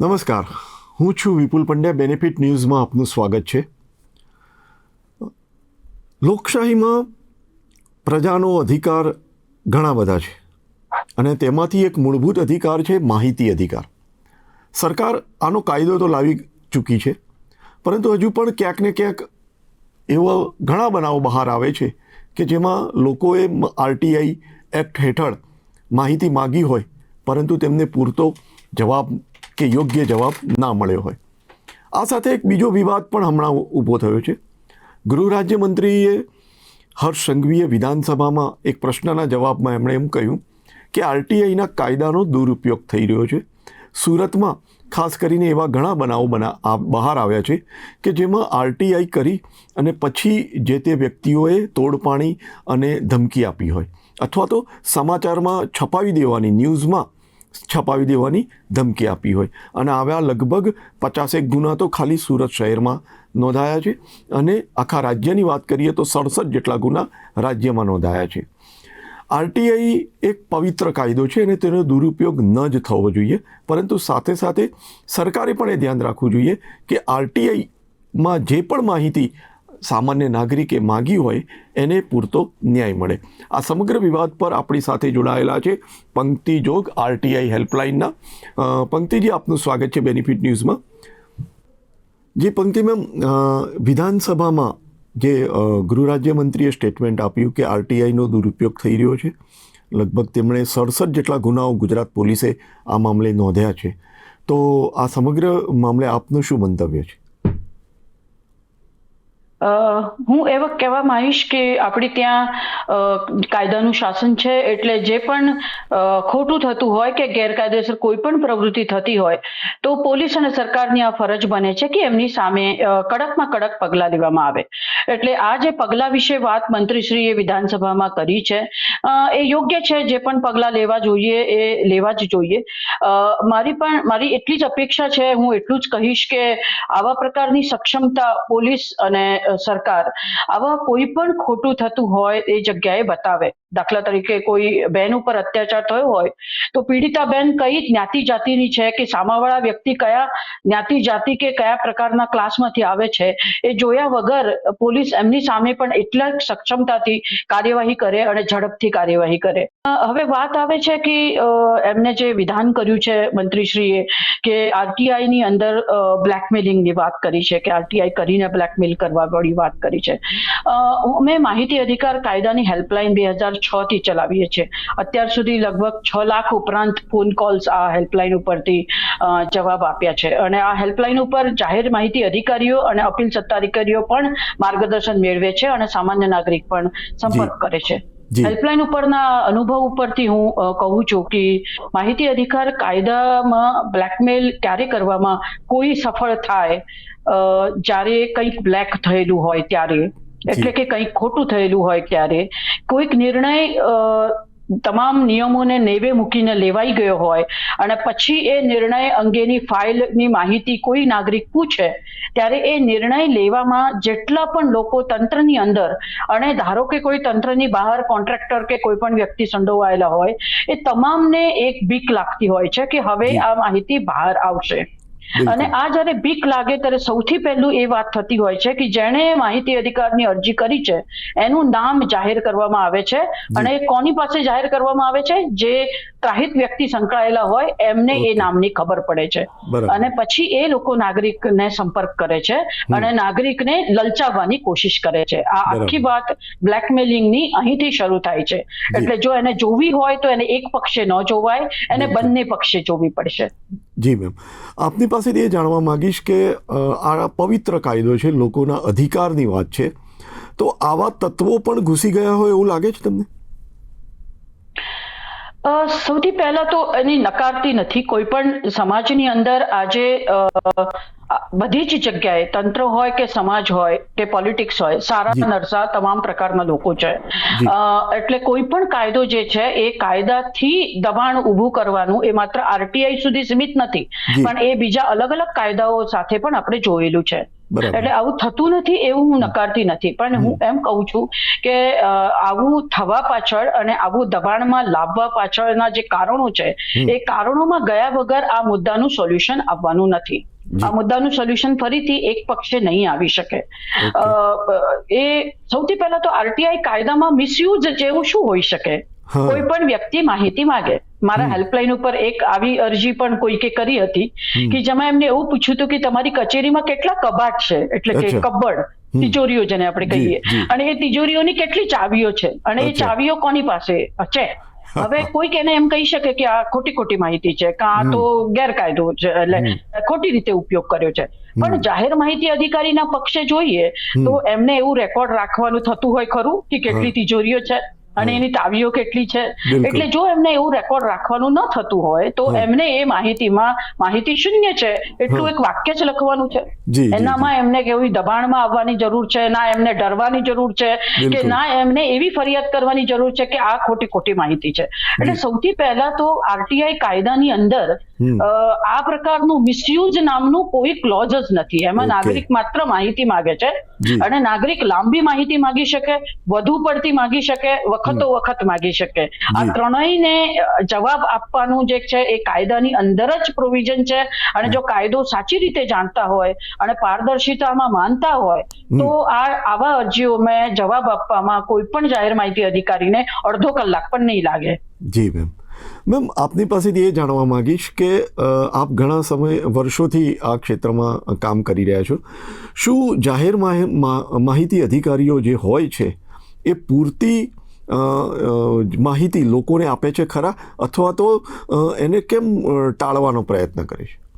નમસ્કાર. હું છું વિપુલ પંડ્યા. બેનિફિટ ન્યૂઝમાં આપનું સ્વાગત છે. લોકશાહીમાં પ્રજાનો અધિકાર ઘણા બધા છે અને તેમાંથી એક મૂળભૂત અધિકાર છે માહિતી અધિકાર. સરકાર આનો કાયદો તો લાવી ચૂકી છે, પરંતુ હજુ પણ ક્યાંક ને ક્યાંક એવા ઘણા બનાવો બહાર આવે છે કે જેમાં લોકોએ આરટીઆઈ એક્ટ હેઠળ માહિતી માગી હોય, પરંતુ તેમને પૂરતો જવાબ કે યોગ્ય જવાબ ના મળ્યો હોય. આ સાથે એક બીજો વિવાદ પણ હમણાં ઊભો થયો છે. ગૃહ રાજ્યમંત્રીએ હર્ષ સંઘવીએ વિધાનસભામાં એક પ્રશ્નના જવાબમાં એમણે એમ કહ્યું કે આરટીઆઈના કાયદાનો દુરુપયોગ થઈ રહ્યો છે. સુરતમાં ખાસ કરીને એવા ઘણા બનાવો બના બહાર આવ્યા છે કે જેમાં આરટીઆઈ કરી અને પછી જે તે વ્યક્તિઓએ તોડપાણી અને ધમકી આપી હોય. અથવા તો સમાચારમાં છપાવી દેવાની ન્યૂઝમાં છપાવી દેવાની ધમકી આપી હોય. અને આવ્યા લગભગ પચાસેક ગુના તો ખાલી સુરત શહેરમાં નોંધાયા છે. અને આખા રાજ્યની વાત કરીએ તો સડસઠ જેટલા ગુના રાજ્યમાં નોંધાયા છે. આરટીઆઈ એક પવિત્ર કાયદો છે અને તેનો દુરુપયોગ ન જ થવો જોઈએ. પરંતુ સાથે સાથે સરકારે પણ એ ધ્યાન રાખવું જોઈએ કે આરટીઆઈમાં જે પણ માહિતી સામાન્ય નાગરિકે માગી હોય, એને પૂરતો ન્યાય મળે. આ સમગ્ર વિવાદ પર આપણી સાથે જોડાયેલા છે પંક્તિ જોગ, આરટીઆઈ હેલ્પલાઇનના. પંક્તિજી, આપનું સ્વાગત છે બેનિફિટ ન્યૂઝમાં. જે પંક્તિ મેમ વિધાનસભામાં જે ગૃહ રાજ્યમંત્રીએ સ્ટેટમેન્ટ આપ્યું કે આરટીઆઈનો દુરુપયોગ થઈ રહ્યો છે. લગભગ તેમણે સડસઠ જેટલા ગુનાઓ ગુજરાત પોલીસે આ મામલે નોંધ્યા છે. તો આ સમગ્ર મામલે આપનું શું મંતવ્ય છે? હું એવા કહેવા માંગીશ કે આપણી ત્યાં કાયદાનું શાસન છે એટલે જે પણ ખોટું થતું હોય કે ગેરકાયદેસર કોઈ પણ પ્રવૃત્તિ થતી હોય, તો પોલીસ અને સરકારની આ ફરજ બને છે કે એમની સામે કડકમાં કડક પગલાં લેવામાં આવે. એટલે આ જે પગલાં વિશે વાત મંત્રીશ્રીએ વિધાનસભામાં કરી છે એ યોગ્ય છે જે પણ પગલાં લેવા જોઈએ, એ લેવા જ જોઈએ. મારી પણ, મારી એટલી જ અપેક્ષા છે, હું એટલું જ કહીશ કે આવા પ્રકારની સક્ષમતા પોલીસ અને સરકાર આવા કોઈ પણ ખોટું થતું હોય એ જગ્યાએ બતાવે. દાખલા તરીકે કોઈ બેન ઉપર અત્યાચાર થયો હોય, તો પીડિતા બેન કઈ જ્ઞાતિ જાતિની છે કે સામાવાળા વ્યક્તિ કયા જ્ઞાતિ જાતિ કે કયા પ્રકારના ક્લાસમાંથી આવે છે, એ જોયા વગર પોલીસ એમની સામે પણ એટલા સક્ષમતાથી કાર્યવાહી કરે અને ઝડપથી કાર્યવાહી કરે. હવે વાત આવે છે કે એમને જે વિધાન કર્યું છે મંત્રીશ્રીએ કે આરટીઆઈ ની અંદર બ્લેકમેલિંગની વાત કરી છે, કે આરટીઆઈ કરીને બ્લેકમેલ કરવા વાળી વાત કરી છે. મેં માહિતી અધિકાર કાયદાની હેલ્પલાઇન બે હજાર છ થી ચલાવીએ છીએ. અત્યાર સુધી લગભગ છ લાખ ઉપરાંત ફોન કોલ્સ આ હેલ્પલાઇન ઉપરથી જવાબ આપ્યા છે. અને આ હેલ્પલાઇન ઉપર જાહેર માહિતી અધિકારીઓ અને અપીલ સત્તાધિકારીઓ પણ માર્ગદર્શન મેળવે છે અને સામાન્ય નાગરિક પણ સંપર્ક કરે છે. હેલ્પલાઇન ઉપરના અનુભવ ઉપરથી હું કહું છું કે માહિતી અધિકાર કાયદામાં બ્લેકમેલ ક્યારે કરવામાં કોઈ સફળ થાય જ્યારે કંઈક બ્લેક થયેલું હોય ત્યારે એટલે કે કંઈક ખોટું થયેલું હોય ત્યારે કોઈક નિર્ણય તમામ નિયમોને નેવે મૂકીને લેવાઈ ગયો હોય અને પછી એ નિર્ણય અંગેની ફાઇલની માહિતી કોઈ નાગરિક પૂછે ત્યારે એ નિર્ણય લેવામાં જેટલા પણ લોકો તંત્રની અંદર અને ધારો કે કોઈ તંત્રની બહાર કોન્ટ્રાક્ટર કે કોઈ પણ વ્યક્તિ સંડોવાયેલા હોય એ તમામને એક બીક લાગતી હોય છે કે હવે આ માહિતી બહાર આવશે. અને આ જ્યારે બીક લાગે ત્યારે સૌથી પહેલું એ વાત થતી હોય છે કે જેણે માહિતી અધિકારની અરજી કરી છે એનું નામ જાહેર કરવામાં આવે છે અને કોની પાસે જાહેર કરવામાં આવે છે? જે ત્રાહિત વ્યક્તિ સંકળાયેલા હોય એમને એ. નામની ખબર પડે છે. અને પછી એ લોકો નાગરિકને સંપર્ક કરે છે અને નાગરિકને લલચાવવાની કોશિશ કરે છે. આ આખી વાત બ્લેકમેલિંગની અહીંથી શરૂ થાય છે. એટલે જો એને જોવી હોય તો એને એક પક્ષે ન જોવાય એને બંને પક્ષે જોવી પડશે. જી મેમ આપની પાસેથી એ જાણવા માંગીશ કે આ પવિત્ર કાયદો છે, લોકોના અધિકારની વાત છે. તો આવા તત્વો પણ ઘૂસી ગયા હોય એવું લાગે છે તમને? સૌથી પહેલા તો એની નકારતી નથી. કોઈ પણ સમાજની અંદર આજે બધી જ જગ્યાએ તંત્ર હોય કે સમાજ હોય કે પોલિટિક્સ હોય સારા નરસા તમામ પ્રકારના લોકો છે. એટલે કોઈ પણ કાયદો જે છે એ કાયદાથી દબાણ ઊભું કરવાનું એ માત્ર આરટીઆઈ સુધી સીમિત નથી. પણ એ બીજા અલગ અલગ કાયદાઓ સાથે પણ આપણે જોયેલું છે. એટલે આવું થતું નથી એવું હું નકારતી નથી. પણ હું એમ કહું છું કે આવું થવા પાછળ અને આવું દબાણમાં લાવવા પાછળના જે કારણો છે એ કારણોમાં ગયા વગર આ મુદ્દાનું સોલ્યુશન આવવાનું નથી. આ મુદ્દાનું સોલ્યુશન ફરીથી એક પક્ષે નહીં આવી શકે. એ સૌથી પહેલા તો આરટીઆઈ કાયદામાં મિસયુઝ જેવું શું હોઈ શકે? કોઈ પણ વ્યક્તિ માહિતી માંગે. મારા હેલ્પલાઇન ઉપર એક આવી અરજી પણ કોઈકે કરી હતી કે જેમાં એમને એવું પૂછ્યું હતું કે તમારી કચેરીમાં કેટલા કબાટ છે? એટલે કે. કબ્બડ તિજોરીઓ જેને આપણે કહીએ. અને એ તિજોરીઓની કેટલી ચાવીઓ છે? અને એ ચાવીઓ કોની પાસે? છે હવે કોઈક એને એમ કહી શકે કે આ ખોટી ખોટી માહિતી છે કાં તો ગેરકાયદો છે એટલે ખોટી રીતે ઉપયોગ કર્યો છે. પણ જાહેર માહિતી અધિકારીના પક્ષે જોઈએ તો એમને એવું રેકોર્ડ રાખવાનું થતું હોય ખરું કે કેટલી તિજોરીઓ છે? અને એની ટાવીઓ કેટલી છે? એટલે જો એમને એવું રેકોર્ડ રાખવાનું ન થતું હોય તો એમને એ માહિતીમાં માહિતી શૂન્ય છે. એટલું એક વાક્ય જ લખવાનું છે. એનામાં એમને કેવી દબાણમાં આવવાની જરૂર છે ના એમને ડરવાની જરૂર છે કે ના એમને એવી ફરિયાદ કરવાની જરૂર છે કે આ ખોટી ખોટી માહિતી છે. એટલે સૌથી પહેલા તો આરટીઆઈ કાયદાની અંદર આ પ્રકારનું મિસયુઝ નામનું કોઈ ક્લોઝ જ નથી. એમાં નાગરિક માત્ર માહિતી માગે છે અને નાગરિક લાંબી માહિતી માગી શકે વધુ પડતી માગી શકે વખતો વખત માંગી શકે. આ ત્રણેયને જવાબ આપવાનું જે છે એ કાયદાની અંદર જ પ્રોવિઝન છે. અને જો કાયદો સાચી રીતે જાણતા હોય અને પારદર્શિતામાં માનતા હોય તો આ આવા અરજીઓમાં જવાબ આપવામાં કોઈ પણ જાહેર માહિતી અધિકારીને અડધો કલાક પણ નહીં લાગે. જી મેમ મેમ આપની પાસેથી એ જાણવા માગીશ કે આપ ઘણા સમય વર્ષોથી આ ક્ષેત્રમાં કામ કરી રહ્યા છો. શું જાહેર માહી- માહિતી અધિકારીઓ જે હોય છે એ પૂરતી માહિતી લોકોને આપે છે ખરા? અથવા તો એને કેમ ટાળવાનો પ્રયત્ન કરે છે? અ,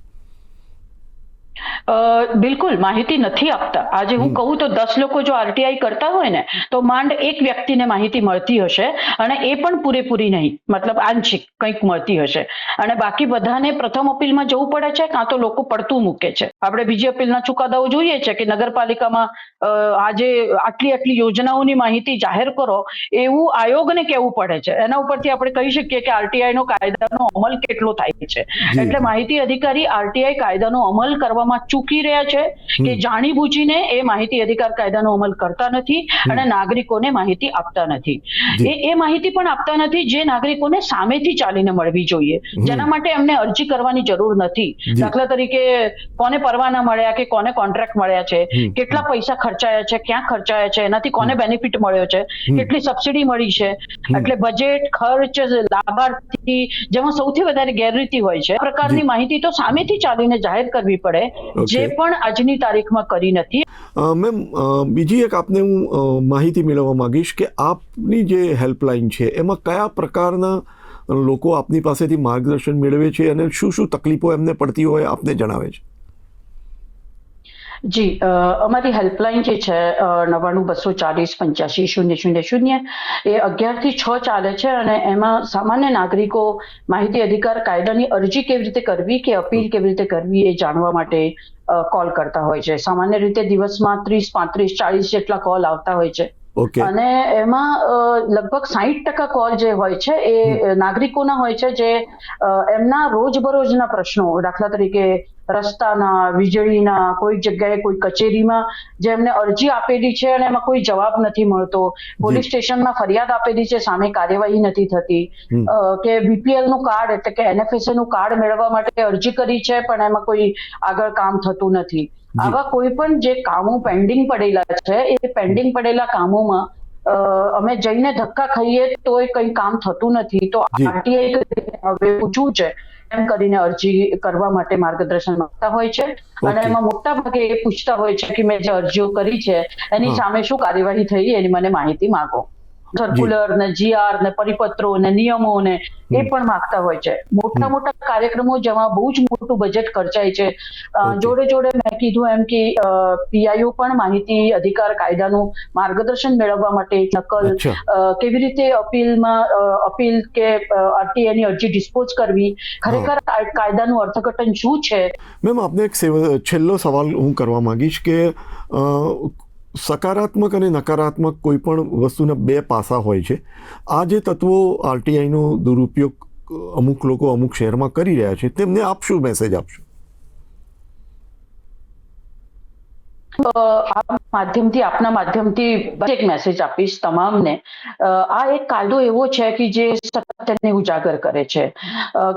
બિલકુલ માહિતી નથી આપતા. આજે હું કહું તો દસ લોકો જો આરટીઆઈ કરતા હોય ને તો માંડ એક વ્યક્તિને માહિતી મળતી હશે અને એ પણ પૂરેપૂરી નહીં. મતલબ આંશિક કંઈક મળતી હશે. અને બાકી બધાને પ્રથમ અપીલમાં જવું પડે છે કાં તો લોકો પડતું મૂકે છે. આપણે બીજી અપીલના ચુકાદાઓ જોઈએ છે કે નગરપાલિકામાં આજે આટલી આટલી યોજનાઓની માહિતી જાહેર કરો એવું આયોગને કહેવું પડે છે. એના ઉપરથી આપણે કહી શકીએ કે આરટીઆઈ નો કાયદાનો અમલ કેટલો થાય છે. એટલે માહિતી અધિકારી આરટીઆઈ કાયદાનો અમલ કરવામાં ચૂકી રહ્યા છે કે જાણીબૂજીને એ માહિતી અધિકાર કાયદાનો અમલ કરતા નથી અને નાગરિકોને માહિતી આપતા નથી. એ એ માહિતી પણ આપતા નથી જે નાગરિકોને સામેથી ચાલીને મળવી જોઈએ. જેના માટે એમને અરજી કરવાની જરૂર નથી. દાખલા તરીકે કોને પરવાના મળ્યા કે કોને કોન્ટ્રાક્ટ મળ્યા છે? કેટલા પૈસા ખર્ચાયા છે? ક્યાં ખર્ચાયા છે? એનાથી કોને બેનિફિટ મળ્યો છે? કેટલી સબસિડી મળી છે? એટલે બજેટ ખર્ચ લાભાર્થી જેમાં સૌથી વધારે ગેરરીતિ હોય છે. આ પ્રકારની માહિતી તો સામેથી ચાલીને જાહેર કરવી પડે. જે પણ આજની તારીખમાં કરી નથી. મેમ બીજી એક આપને હું માહિતી મેળવવા માંગીશ કે આપની જે હેલ્પલાઇન છે એમાં કયા પ્રકારના લોકો આપની પાસેથી માર્ગદર્શન મેળવે છે અને શું શું તકલીફો એમને પડતી હોય આપને જણાવે છે? જી અમારી હેલ્પલાઇન જે છે નવાણું બસો ચાલીસ પંચ્યાસી શૂન્ય શૂન્ય શૂન્ય એ અગિયારથી છ ચાલે છે અને એમાં સામાન્ય નાગરિકો માહિતી અધિકાર કાયદાની અરજી કેવી રીતે કરવી કે અપીલ કેવી રીતે કરવી એ જાણવા માટે કોલ કરતા હોય છે. સામાન્ય રીતે દિવસમાં ત્રીસ પાંત્રીસ ચાલીસ જેટલા કોલ આવતા હોય છે. અને એમાં લગભગ સાહીઠ ટકા કોલ જે હોય છે એ નાગરિકોના હોય છે જે એમના રોજબરોજના પ્રશ્નો દાખલા તરીકે રસ્તાના વીજળીના કોઈ જગ્યાએ કોઈ કચેરીમાં જેમને અરજી આપેલી છે અને એમાં કોઈ જવાબ નથી મળતો. પોલીસ સ્ટેશનમાં ફરિયાદ આપેલી છે સામે કાર્યવાહી નથી થતી. કે બીપીએલનું કાર્ડ એટલે કે એનએફએસએ નું કાર્ડ મેળવવા માટે અરજી કરી છે પણ એમાં કોઈ આગળ કામ થતું નથી. આવા કોઈ પણ જે કામો પેન્ડિંગ પડેલા છે એ પેન્ડિંગ પડેલા કામોમાં અમે જઈને ધક્કા ખાઈએ તો એ કંઈ કામ થતું નથી. તો આરટીઆઈ હવે પૂછવું છે એમ કરીને અરજી કરવા માટે માર્ગદર્શન માંગતા હોય છે. અને એમાં મોટા ભાગે એ પૂછતા હોય છે કે મેં જે અરજીઓ કરી છે એની સામે શું કાર્યવાહી થઈ એની મને માહિતી માંગો. સર્ક્યુલર ને જીઆર ને પરિપત્રો ને નિયમો ને એ પણ માંગતા હોય છે. મોટા મોટા કાર્યક્રમો જેમાં બહુ જ મોટું બજેટ ખર્ચાય છે. જોડે જોડે મેં કીધું એમ કે પીઆઈઓ પણ માહિતી અધિકાર કાયદાનું માર્ગદર્શન મેળવવા માટે નકલ કેવી રીતે અપીલમાં અપીલ કે આરટીઆઈની અરજી ડિસ્પોઝ કરવી ખરેખર કાયદાનું અર્થઘટન શું છે? મેમ આપને એક છેલ્લો સવાલ હું કરવા માંગીશ કે સકારાત્મક અને નકારાત્મક કોઈ પણ વસ્તુના બે પાસા હોય છે. આ જે તત્વો આરટીઆઈનો દુરુપયોગ અમુક લોકો અમુક શહેરમાં કરી રહ્યા છે, તેમને આપશું મેસેજ આપશો? આ માધ્યમથી, આપના માધ્યમથી એક મેસેજ આપીશ તમામને. આ એક કાયદો એવો છે કે જે સત્યને ઉજાગર કરે છે.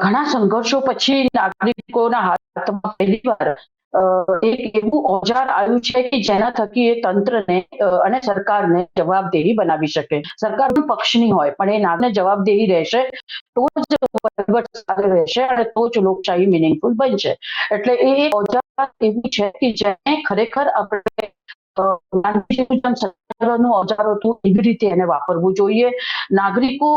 ઘણા સંઘર્ષો પછી નાગરિકોના હાથમાં પહેલી એક એવું ઓજાર આવ્યું છે કે જેના થકી એ તંત્રને અને સરકારને જવાબદેહી બનાવી શકે. સરકાર પક્ષની હોય, પણ એ નાગને જવાબદેહી રહેશે, તો જ વહીવટ સારો રહેશે અને તો જ લોકશાહી મિનિંગફુલ બનશે. એટલે એ ઓજાર એવું છે કે જેને ખરેખર આપણે અ, સત્યાગ્રહનું ઓજાર હતું એવી રીતે એને વાપરવું જોઈએ. નાગરિકો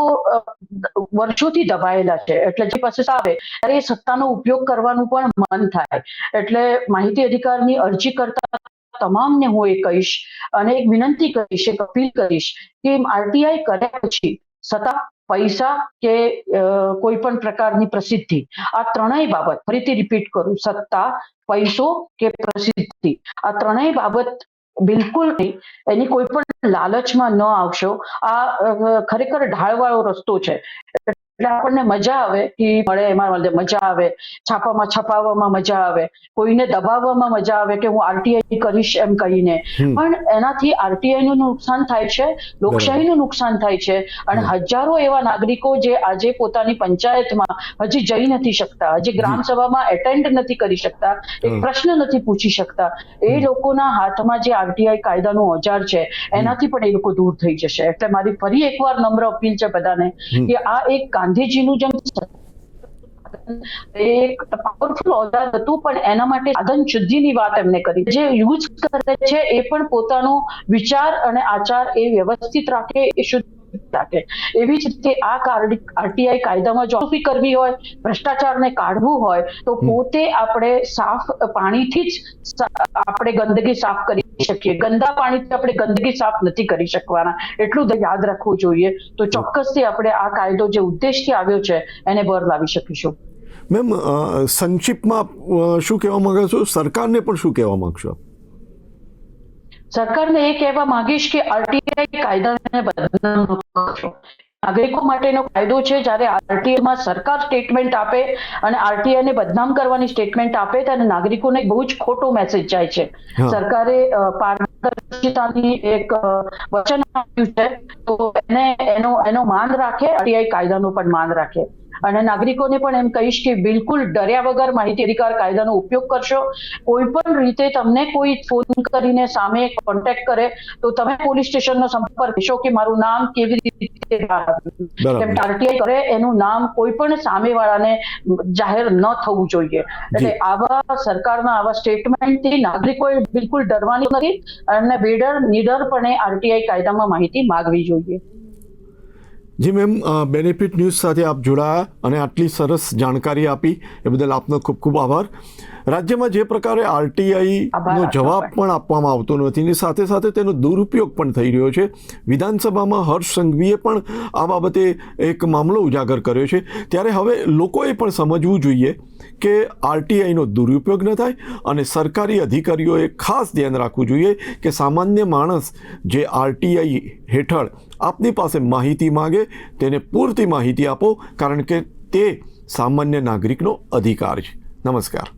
વર્ષોથી દબાયેલા છે. એટલે જે પાસે આવે ત્યારે એ સત્તાનો ઉપયોગ કરવાનું પણ મન થાય. એટલે માહિતી અધિકારની અરજી કરતા તમામને હું એ કહીશ અને એક વિનંતી કરીશ એક અપીલ કરીશ કે આરટીઆઈ કર્યા પછી સત્તા પૈસા કે કોઈ પણ પ્રકારની પ્રસિદ્ધિ આ ત્રણેય બાબત ફરીથી રિપીટ કરું. સત્તા પૈસો કે પ્રસિદ્ધિ. આ ત્રણેય બાબત બિલકુલ નહીં. એની કોઈ પણ લાલચમાં ન આવશો. આ ખરેખર ઢાળવાળો રસ્તો છે. એટલે આપણને મજા આવે કે મળે એમાં મજા આવે છાપામાં છપાવવામાં મજા આવે કોઈને દબાવવામાં મજા આવે કે હું આરટીઆઈ કરીશ એમ કહીને. પણ એનાથી આરટીઆઈ નું નુકસાન થાય છે લોકશાહીનું નુકસાન થાય છે અને હજારો એવા નાગરિકો જે આજે પોતાની પંચાયતમાં હજી જઈ નથી શકતા હજી ગ્રામ સભામાં એટેન્ડ નથી કરી શકતા એક પ્રશ્ન નથી પૂછી શકતા. એ લોકોના હાથમાં જે આરટીઆઈ કાયદાનું ઓજાર છે એનાથી પણ એ લોકો દૂર થઈ જશે. એટલે મારી ફરી એકવાર નમ્ર અપીલ છે બધાને કે આ એક ગાંધીજીનું જેમ એક પાવરફુલ ઓજાર હતું, પણ એના માટે સાધન શુદ્ધિની વાત એમને કરી. જે યુઝ કરે છે, એ પણ પોતાનો વિચાર અને આચાર એ વ્યવસ્થિત રાખે, એ શુદ્ધ રાખે એવી જ રીતે આ આરટીઆઈ કાયદામાં જો કરવી હોય ભ્રષ્ટાચારને કાઢવું હોય તો પોતે આપણે સાફ પાણીથી જ આપણે ગંદકી સાફ કરી શકીએ. ગંદા પાણીથી આપણે ગંદકી સાફ નથી કરી શકવાના. એટલું યાદ રાખવું જોઈએ. તો ચોક્કસથી આપણે આ કાયદો જે ઉદ્દેશથી આવ્યો છે એને બર લાવી શકીશું. મેમ સંક્ષિપ્તમાં શું કહેવા માંગો છો? સરકારને પણ શું કહેવા માંગશો આપ? સરકારને એ કહેવા માંગીશ કે આરટીઆઈ કાયદાને બદનામ કરશો નાગરિકો માટેનો કાયદો છે જ્યારે આરટીઆઈ માં સરકાર સ્ટેટમેન્ટ આપે અને આરટીઆઈ ને બદનામ કરવાની સ્ટેટમેન્ટ આપે ત્યારે નાગરિકોને બહુ જ ખોટો મેસેજ જાય છે. સરકારે પારદર્શિતાની એક વચન આપ્યું છે તો એને એનો એનો માન રાખે આરટીઆઈ કાયદાનું પણ માન રાખે. અને નાગરિકોને પણ એમ કહીશ કે બિલકુલ ડર્યા વગર માહિતી અધિકાર કાયદાનો ઉપયોગ કરશો. કોઈ પણ રીતે તમને કોઈ ફોન કરીને સામે કોન્ટેક્ટ કરે તો તમે પોલીસ સ્ટેશનનો સંપર્ક કરશો કે મારું નામ કેવી રીતે કેમ આરટીઆઈ કરે એનું નામ કોઈ પણ સામેવાળાને જાહેર ન થવું જોઈએ. એટલે આવા સરકારના આવા સ્ટેટમેન્ટથી નાગરિકોએ બિલકુલ ડરવાની નથી અને બેડર નિડરપણે આરટીઆઈ કાયદામાં માહિતી માગવી જોઈએ. જી મેમ બેનિફિટ ન્યૂઝ સાથે આપ જોડાયા અને આટલી સરસ જાણકારી આપી એ બદલ આપનો ખૂબ ખૂબ આભાર. રાજ્યમાં જે પ્રકારે આરટીઆઈ આભાર નો આપનો જવાબ પણ. પણ આપવામાં આવતો નથી ની સાથે સાથે તેનો દુરુપયોગ પણ થઈ રહ્યો છે. વિધાનસભામાં હર્ષ સંઘવીએ પણ આ બાબતે એક મામલો ઉજાગર કર્યો છે. ત્યારે હવે લોકોએ પણ સમજવું જોઈએ કે આરટીઆઈનો દુરુપયોગ ન થાય અને સરકારી અધિકારીઓએ ખાસ ધ્યાન રાખવું જોઈએ કે સામાન્ય માણસ જે આરટીઆઈ હેઠળ આપની પાસે માહિતી માગે, તેને પૂરતી માહિતી આપો, કારણ કે તે સામાન્ય નાગરિકનો અધિકાર છે. નમસ્કાર.